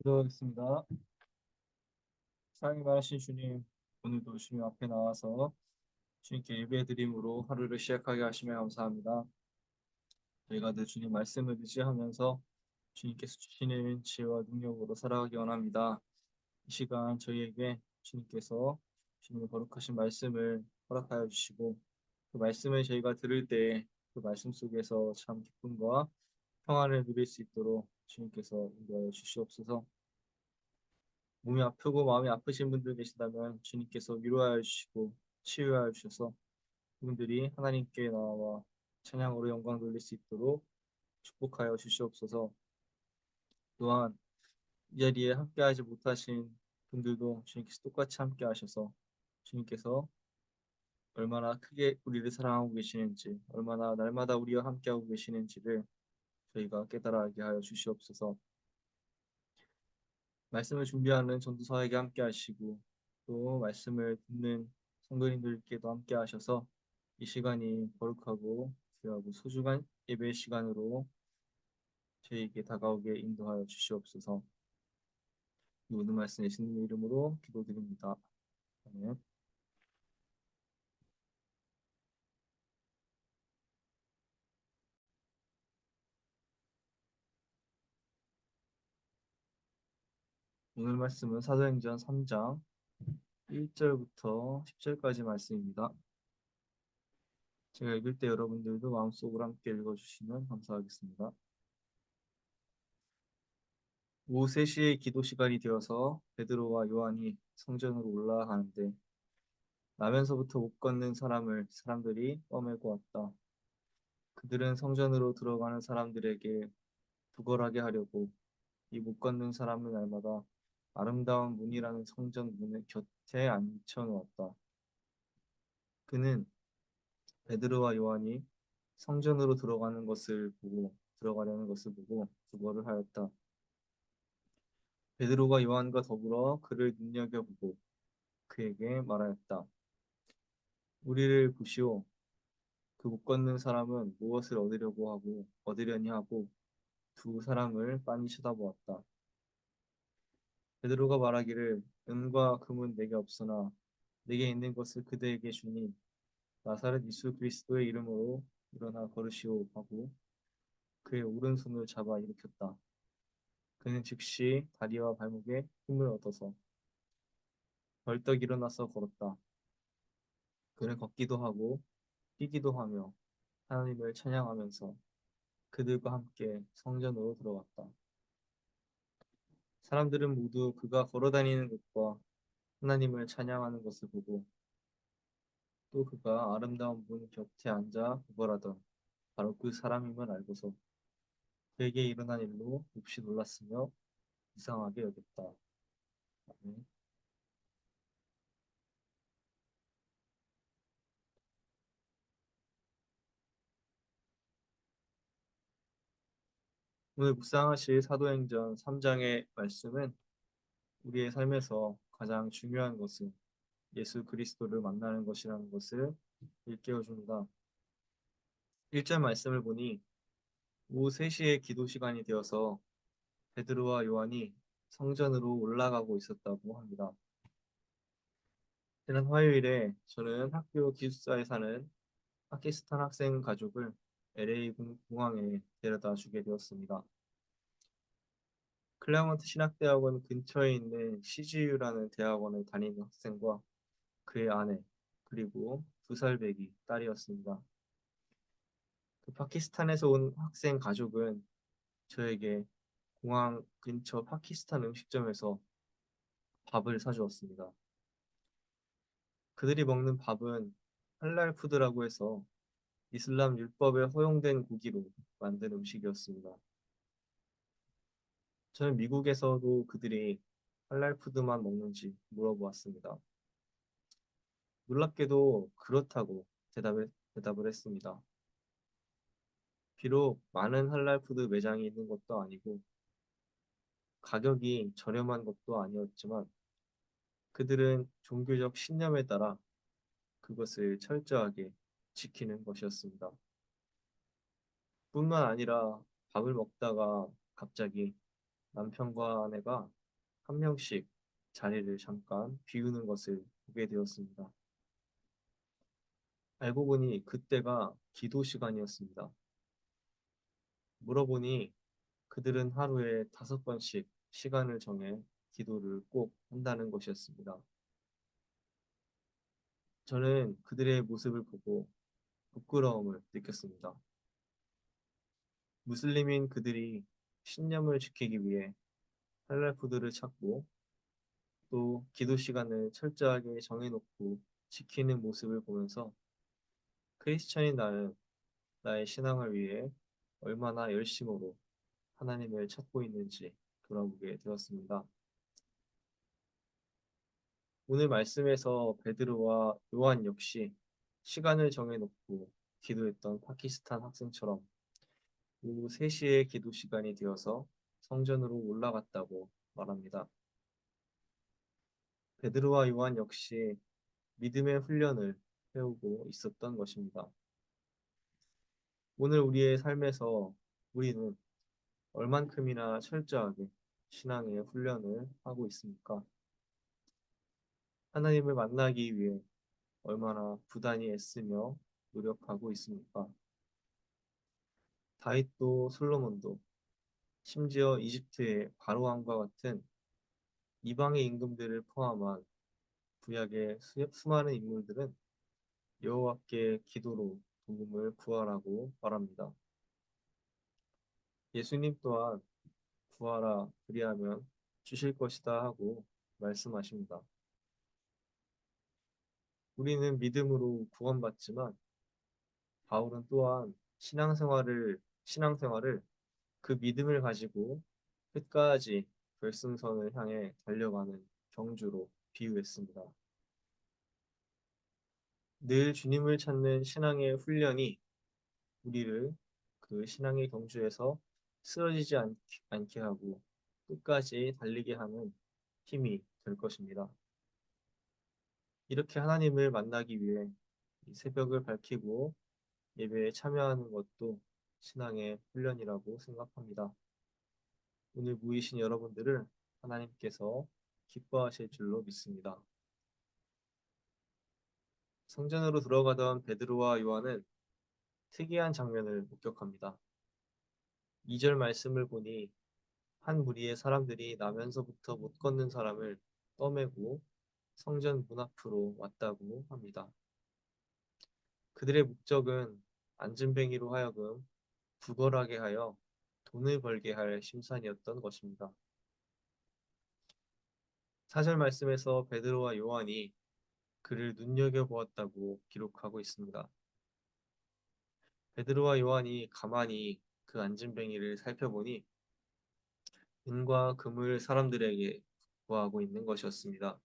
기도하겠습니다. 사랑이 많으신 주님, 오늘도 주님 앞에 나와서 주님께 예배드림으로 하루를 시작하게 하시며 감사합니다. 저희가 늘 주님 말씀을 의지하면서 주님께서 주시는 지혜와 능력으로 살아가기 원합니다. 이 시간 저희에게 주님께서 주님의 거룩하신 말씀을 허락하여 주시고 그 말씀을 저희가 들을 때 그 말씀 속에서 참 기쁨과 평안을 누릴 수 있도록 주님께서 인도하여 주시옵소서. 몸이 아프고 마음이 아프신 분들 계시다면 주님께서 위로하여 주시고 치유하여 주셔서 그분들이 하나님께 나와 찬양으로 영광 돌릴 수 있도록 축복하여 주시옵소서. 또한 이 자리에 함께하지 못하신 분들도 주님께서 똑같이 함께하셔서 주님께서 얼마나 크게 우리를 사랑하고 계시는지, 얼마나 날마다 우리와 함께하고 계시는지를 저희가 깨달아 알게 하여 주시옵소서. 말씀을 준비하는 전도사에게 함께 하시고 또 말씀을 듣는 성도님들께도 함께 하셔서 이 시간이 거룩하고 귀하고 소중한 예배 시간으로 저희에게 다가오게 인도하여 주시옵소서. 이 모든 말씀 예수님의 이름으로 기도드립니다. 아멘. 오늘 말씀은 사도행전 3장 1절부터 10절까지 말씀입니다. 제가 읽을 때 여러분들도 마음속으로 함께 읽어주시면 감사하겠습니다. 오후 3시에 기도 시간이 되어서 베드로와 요한이 성전으로 올라가는데 나면서부터 못 걷는 사람을 사람들이 떠밀고 왔다. 그들은 성전으로 들어가는 사람들에게 부걸하게 하려고 이 못 걷는 사람을 날마다 아름다운 문이라는 성전 문의 곁에 앉혀 놓았다. 그는 베드로와 요한이 성전으로 들어가는 것을 보고 들어가려는 것을 보고 두거를 하였다. 베드로가 요한과 더불어 그를 눈여겨보고 그에게 말하였다. 우리를 보시오. 그 못 걷는 사람은 무엇을 얻으려고 하고 얻으려니 하고 두 사람을 빤히 쳐다보았다. 베드로가 말하기를 은과 금은 내게 없으나 내게 있는 것을 그대에게 주니 나사렛 예수 그리스도의 이름으로 일어나 걸으시오 하고 그의 오른손을 잡아 일으켰다. 그는 즉시 다리와 발목에 힘을 얻어서 벌떡 일어나서 걸었다. 그는 걷기도 하고 뛰기도 하며 하나님을 찬양하면서 그들과 함께 성전으로 들어갔다. 사람들은 모두 그가 걸어다니는 것과 하나님을 찬양하는 것을 보고 또 그가 아름다운 문 곁에 앉아 구걸하던 바로 그 사람임을 알고서 그에게 일어난 일로 몹시 놀랐으며 이상하게 여겼다. 아멘. 오늘 묵상하실 사도행전 3장의 말씀은 우리의 삶에서 가장 중요한 것은 예수 그리스도를 만나는 것이라는 것을 일깨워 줍니다. 1절 말씀을 보니 오후 3시에 기도 시간이 되어서 베드로와 요한이 성전으로 올라가고 있었다고 합니다. 지난 화요일에 저는 학교 기숙사에 사는 파키스탄 학생 가족을 LA 공항에 데려다 주게 되었습니다. 클레어먼트 신학대학원 근처에 있는 CGU라는 대학원을 다니는 학생과 그의 아내 그리고 두 살배기 딸이었습니다. 그 파키스탄에서 온 학생 가족은 저에게 공항 근처 파키스탄 음식점에서 밥을 사주었습니다. 그들이 먹는 밥은 할랄 푸드라고 해서 이슬람 율법에 허용된 고기로 만든 음식이었습니다. 저는 미국에서도 그들이 할랄 푸드만 먹는지 물어보았습니다. 놀랍게도 그렇다고 대답을, 대답을 했습니다. 비록 많은 할랄 푸드 매장이 있는 것도 아니고 가격이 저렴한 것도 아니었지만 그들은 종교적 신념에 따라 그것을 철저하게 지키는 것이었습니다. 뿐만 아니라 밥을 먹다가 갑자기 남편과 아내가 한 명씩 자리를 잠깐 비우는 것을 보게 되었습니다. 알고 보니 그때가 기도 시간이었습니다. 물어보니 그들은 하루에 다섯 번씩 시간을 정해 기도를 꼭 한다는 것이었습니다. 저는 그들의 모습을 보고 부끄러움을 느꼈습니다. 무슬림인 그들이 신념을 지키기 위해 할랄 푸드를 찾고 또 기도 시간을 철저하게 정해놓고 지키는 모습을 보면서 크리스천인 나는 나의 신앙을 위해 얼마나 열심으로 하나님을 찾고 있는지 돌아보게 되었습니다. 오늘 말씀에서 베드로와 요한 역시 시간을 정해놓고 기도했던 파키스탄 학생처럼 오후 3시에 기도 시간이 되어서 성전으로 올라갔다고 말합니다. 베드로와 요한 역시 믿음의 훈련을 배우고 있었던 것입니다. 오늘 우리의 삶에서 우리는 얼만큼이나 철저하게 신앙의 훈련을 하고 있습니까? 하나님을 만나기 위해 얼마나 부단히 애쓰며 노력하고 있습니까? 다윗도 솔로몬도 심지어 이집트의 바로왕과 같은 이방의 임금들을 포함한 구약의 수, 수많은 인물들은 여호와께 기도로 도움을 구하라고 말합니다. 예수님 또한 구하라 그리하면 주실 것이다 하고 말씀하십니다. 우리는 믿음으로 구원받지만 바울은 또한 신앙생활을 신앙생활을 그 믿음을 가지고 끝까지 결승선을 향해 달려가는 경주로 비유했습니다. 늘 주님을 찾는 신앙의 훈련이 우리를 그 신앙의 경주에서 쓰러지지 않, 않게 하고 끝까지 달리게 하는 힘이 될 것입니다. 이렇게 하나님을 만나기 위해 새벽을 밝히고 예배에 참여하는 것도 신앙의 훈련이라고 생각합니다. 오늘 모이신 여러분들을 하나님께서 기뻐하실 줄로 믿습니다. 성전으로 들어가던 베드로와 요한은 특이한 장면을 목격합니다. 2절 말씀을 보니 한 무리의 사람들이 나면서부터 못 걷는 사람을 떠매고 성전 문 앞으로 왔다고 합니다. 그들의 목적은 안진뱅이로 하여금 구걸하게 하여 돈을 벌게 할 심산이었던 것입니다. 사절 말씀에서 베드로와 요한이 그를 눈여겨 보았다고 기록하고 있습니다. 베드로와 요한이 가만히 그 안진뱅이를 살펴보니 은과 금을 사람들에게 구하고 있는 것이었습니다.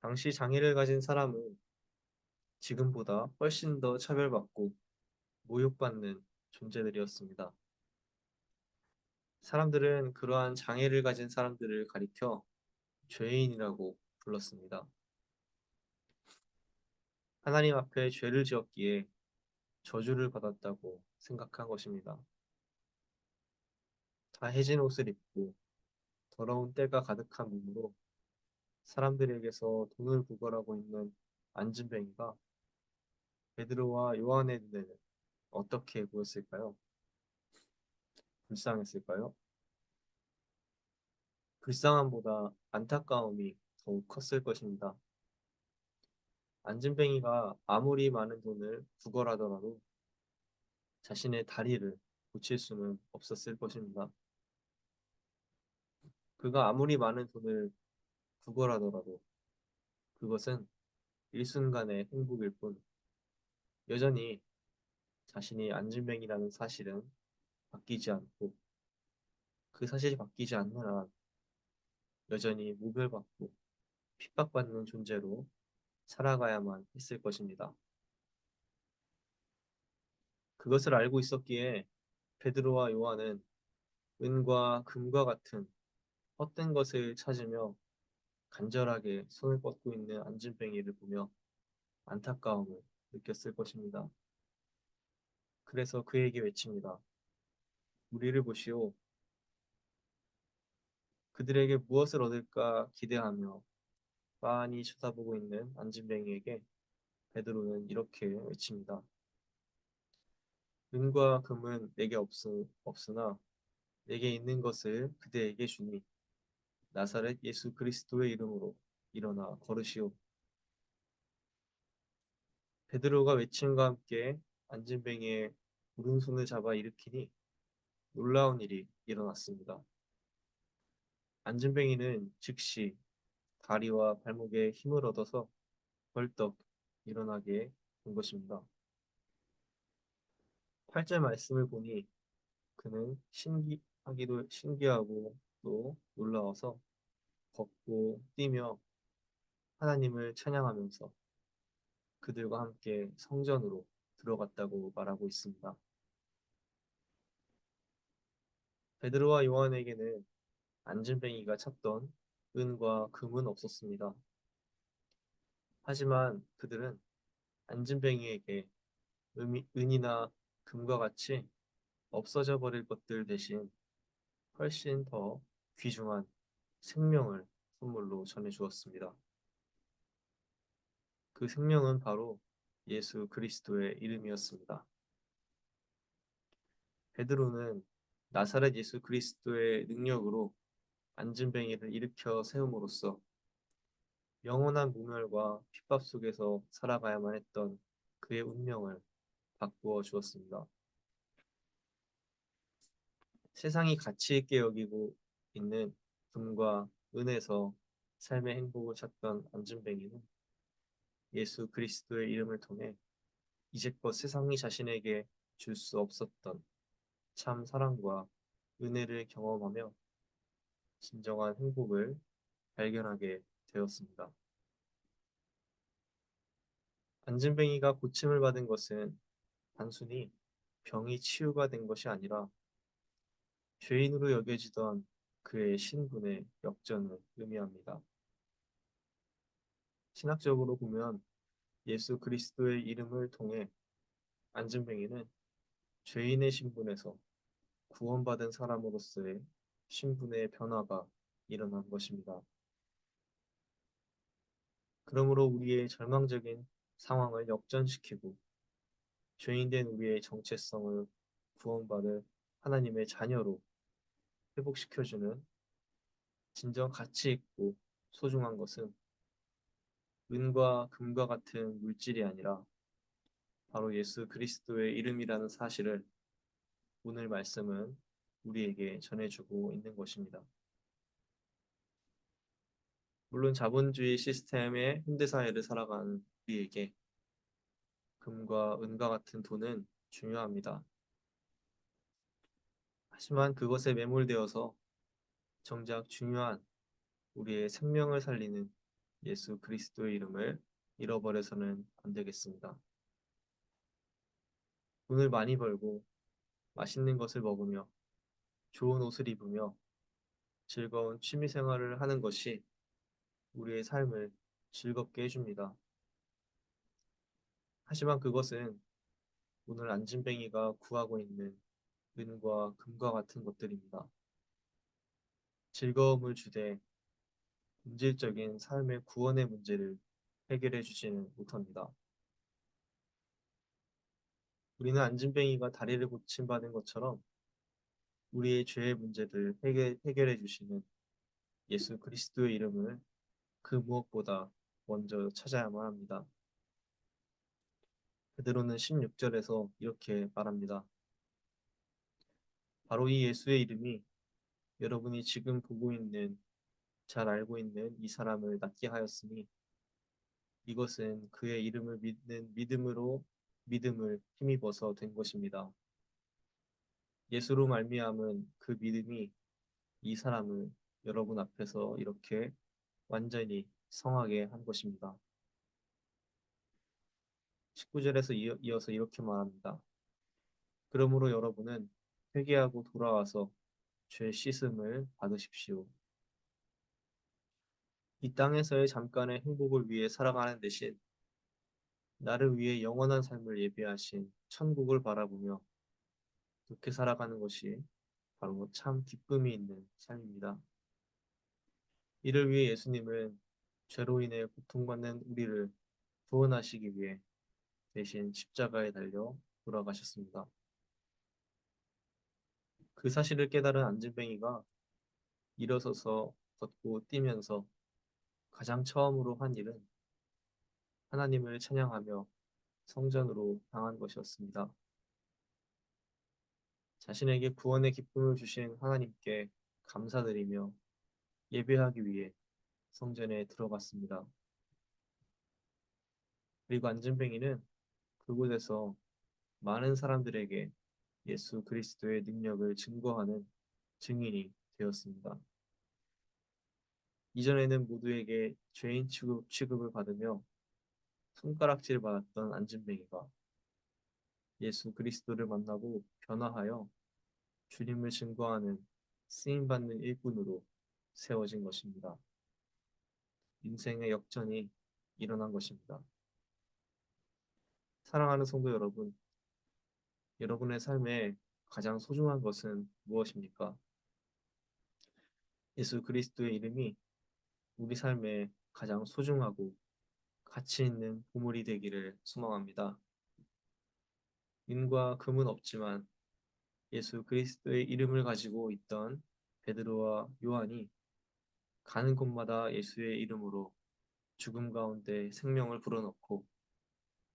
당시 장애를 가진 사람은 지금보다 훨씬 더 차별받고 모욕받는 존재들이었습니다. 사람들은 그러한 장애를 가진 사람들을 가리켜 죄인이라고 불렀습니다. 하나님 앞에 죄를 지었기에 저주를 받았다고 생각한 것입니다. 다 해진 옷을 입고 더러운 때가 가득한 몸으로 사람들에게서 돈을 구걸하고 있는 안진뱅이가 베드로와 요한의 눈에는 어떻게 보였을까요? 불쌍했을까요? 불쌍함보다 안타까움이 더욱 컸을 것입니다. 안진뱅이가 아무리 많은 돈을 구걸하더라도 자신의 다리를 고칠 수는 없었을 것입니다. 그가 아무리 많은 돈을 구걸하더라도 그것은 일순간의 행복일 뿐 여전히 자신이 안진뱅이라는 사실은 바뀌지 않고 그 사실이 바뀌지 않는 한 여전히 무별받고 핍박받는 존재로 살아가야만 했을 것입니다. 그것을 알고 있었기에 베드로와 요한은 은과 금과 같은 헛된 것을 찾으며 간절하게 손을 뻗고 있는 안진뱅이를 보며 안타까움을 느꼈을 것입니다. 그래서 그에게 외칩니다. 우리를 보시오. 그들에게 무엇을 얻을까 기대하며 빤히 쳐다보고 있는 안진뱅이에게 베드로는 이렇게 외칩니다. 은과 금은 내게 없으, 없으나 내게 있는 것을 그대에게 주니 나사렛 예수 그리스도의 이름으로 일어나 걸으시오. 베드로가 외침과 함께 안진뱅이의 오른손을 잡아 일으키니 놀라운 일이 일어났습니다. 안진뱅이는 즉시 다리와 발목에 힘을 얻어서 벌떡 일어나게 된 것입니다. 8절 말씀을 보니 그는 신기하기도 신기하고 또 놀라워서 걷고 뛰며 하나님을 찬양하면서 그들과 함께 성전으로 들어갔다고 말하고 있습니다. 베드로와 요한에게는 안진뱅이가 찾던 은과 금은 없었습니다. 하지만 그들은 안진뱅이에게 은, 은이나 금과 같이 없어져 버릴 것들 대신 훨씬 더 귀중한 생명을 선물로 전해 주었습니다. 그 생명은 바로 예수 그리스도의 이름이었습니다. 베드로는 나사렛 예수 그리스도의 능력으로 안진뱅이를 일으켜 세움으로써 영원한 모멸과 핍박 속에서 살아가야만 했던 그의 운명을 바꾸어 주었습니다. 세상이 가치 있게 여기고 있는 금과 은에서 삶의 행복을 찾던 안진뱅이는 예수 그리스도의 이름을 통해 이제껏 세상이 자신에게 줄 수 없었던 참 사랑과 은혜를 경험하며 진정한 행복을 발견하게 되었습니다. 안진뱅이가 고침을 받은 것은 단순히 병이 치유가 된 것이 아니라 죄인으로 여겨지던 그의 신분의 역전을 의미합니다. 신학적으로 보면 예수 그리스도의 이름을 통해 안진뱅이는 죄인의 신분에서 구원받은 사람으로서의 신분의 변화가 일어난 것입니다. 그러므로 우리의 절망적인 상황을 역전시키고 죄인된 우리의 정체성을 구원받을 하나님의 자녀로 회복시켜주는 진정 가치 있고 소중한 것은 은과 금과 같은 물질이 아니라 바로 예수 그리스도의 이름이라는 사실을 오늘 말씀은 우리에게 전해주고 있는 것입니다. 물론 자본주의 시스템의 현대사회를 살아가는 우리에게 금과 은과 같은 돈은 중요합니다. 하지만 그것에 매몰되어서 정작 중요한 우리의 생명을 살리는 예수 그리스도의 이름을 잃어버려서는 안 되겠습니다. 돈을 많이 벌고 맛있는 것을 먹으며 좋은 옷을 입으며 즐거운 취미 생활을 하는 것이 우리의 삶을 즐겁게 해줍니다. 하지만 그것은 오늘 안진뱅이가 구하고 있는 은과 금과 같은 것들입니다. 즐거움을 주되 본질적인 삶의 구원의 문제를 해결해 주지는 못합니다. 우리는 안진뱅이가 다리를 고침받은 것처럼 우리의 죄의 문제를 해결, 해결해 주시는 예수 그리스도의 이름을 그 무엇보다 먼저 찾아야만 합니다. 베드로는 16절에서 이렇게 말합니다. 바로 이 예수의 이름이 여러분이 지금 보고 있는 잘 알고 있는 이 사람을 낫게 하였으니 이것은 그의 이름을 믿는 믿음으로 믿음을 힘입어서 된 것입니다. 예수로 말미암은 그 믿음이 이 사람을 여러분 앞에서 이렇게 완전히 성하게 한 것입니다. 19절에서 이어서 이렇게 말합니다. 그러므로 여러분은 회개하고 돌아와서 죄 씻음을 받으십시오. 이 땅에서의 잠깐의 행복을 위해 살아가는 대신 나를 위해 영원한 삶을 예비하신 천국을 바라보며 그렇게 살아가는 것이 바로 참 기쁨이 있는 삶입니다. 이를 위해 예수님은 죄로 인해 고통받는 우리를 구원하시기 위해 대신 십자가에 달려 돌아가셨습니다. 그 사실을 깨달은 안진뱅이가 일어서서 걷고 뛰면서 가장 처음으로 한 일은 하나님을 찬양하며 성전으로 향한 것이었습니다. 자신에게 구원의 기쁨을 주신 하나님께 감사드리며 예배하기 위해 성전에 들어갔습니다. 그리고 안진뱅이는 그곳에서 많은 사람들에게 예수 그리스도의 능력을 증거하는 증인이 되었습니다. 이전에는 모두에게 죄인 취급, 취급을 받으며 손가락질을 받았던 안진뱅이가 예수 그리스도를 만나고 변화하여 주님을 증거하는 쓰임받는 일꾼으로 세워진 것입니다. 인생의 역전이 일어난 것입니다. 사랑하는 성도 여러분, 여러분의 삶에 가장 소중한 것은 무엇입니까? 예수 그리스도의 이름이 우리 삶에 가장 소중하고 가치 있는 보물이 되기를 소망합니다. 인과 금은 없지만 예수 그리스도의 이름을 가지고 있던 베드로와 요한이 가는 곳마다 예수의 이름으로 죽음 가운데 생명을 불어넣고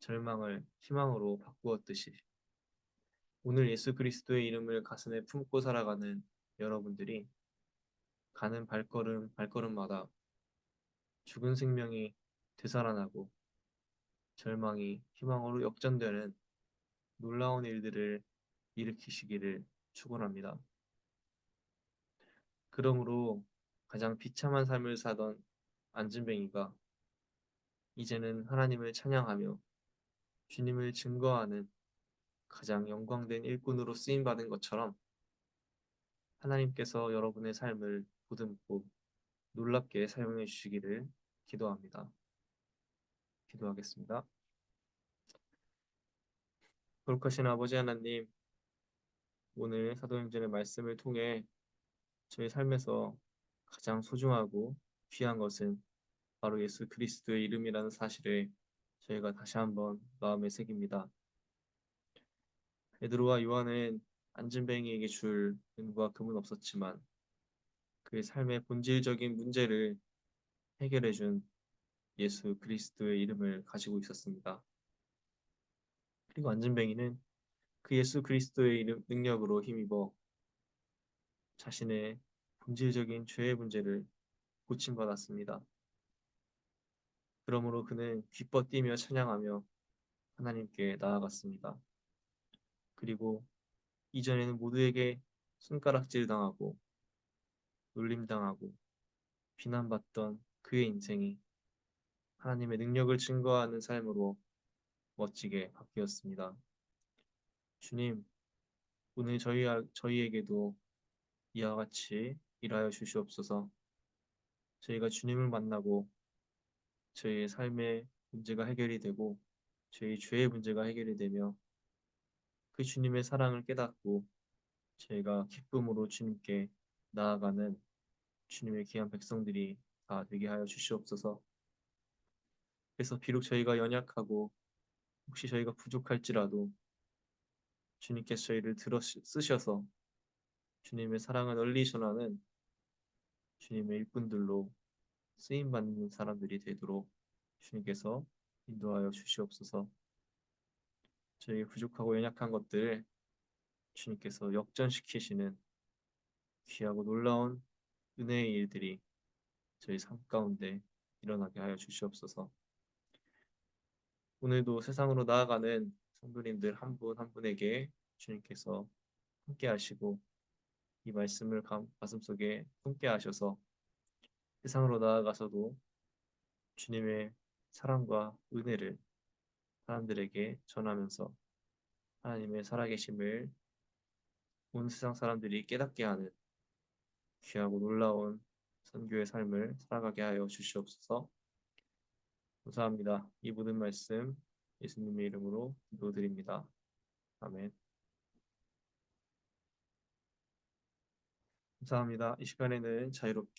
절망을 희망으로 바꾸었듯이 오늘 예수 그리스도의 이름을 가슴에 품고 살아가는 여러분들이 가는 발걸음 발걸음마다 죽은 생명이 되살아나고 절망이 희망으로 역전되는 놀라운 일들을 일으키시기를 축원합니다. 그러므로 가장 비참한 삶을 사던 안진뱅이가 이제는 하나님을 찬양하며 주님을 증거하는 가장 영광된 일꾼으로 쓰임 받은 것처럼 하나님께서 여러분의 삶을 보듬고 놀랍게 사용해 주시기를 기도합니다. 기도하겠습니다. 거룩하신 아버지 하나님, 오늘 사도행전의 말씀을 통해 저희 삶에서 가장 소중하고 귀한 것은 바로 예수 그리스도의 이름이라는 사실을 저희가 다시 한번 마음에 새깁니다. 베드로와 요한은 안진뱅이에게 줄 은과 금은 없었지만 그의 삶의 본질적인 문제를 해결해 준 예수 그리스도의 이름을 가지고 있었습니다. 그리고 안진뱅이는 그 예수 그리스도의 이름, 능력으로 힘입어 자신의 본질적인 죄의 문제를 고침받았습니다. 그러므로 그는 기뻐 뛰며 찬양하며 하나님께 나아갔습니다. 그리고 이전에는 모두에게 손가락질 당하고 놀림당하고 비난받던 그의 인생이 하나님의 능력을 증거하는 삶으로 멋지게 바뀌었습니다. 주님, 오늘 저희, 저희에게도 이와 같이 일하여 주시옵소서 저희가 주님을 만나고 저희의 삶의 문제가 해결이 되고 저희 죄의 문제가 해결이 되며 그 주님의 사랑을 깨닫고 저희가 기쁨으로 주님께 나아가는 주님의 귀한 백성들이 다 되게 하여 주시옵소서. 그래서 비록 저희가 연약하고 혹시 저희가 부족할지라도 주님께서 저희를 들어 쓰셔서 주님의 사랑을 널리 전하는 주님의 일꾼들로 쓰임 받는 사람들이 되도록 주님께서 인도하여 주시옵소서. 저희 부족하고 연약한 것들 주님께서 역전시키시는 귀하고 놀라운 은혜의 일들이 저희 삶 가운데 일어나게 하여 주시옵소서. 오늘도 세상으로 나아가는 성도님들 한 분한 분에게 주님께서 함께 하시고 이 말씀을 가슴속에 품게 하셔서 세상으로 나아가서도 주님의 사랑과 은혜를 사람들에게 전하면서 하나님의 살아계심을 온 세상 사람들이 깨닫게 하는 귀하고 놀라운 선교의 삶을 살아가게 하여 주시옵소서. 감사합니다. 이 모든 말씀 예수님의 이름으로 기도드립니다. 아멘. 감사합니다. 이 시간에는 자유롭게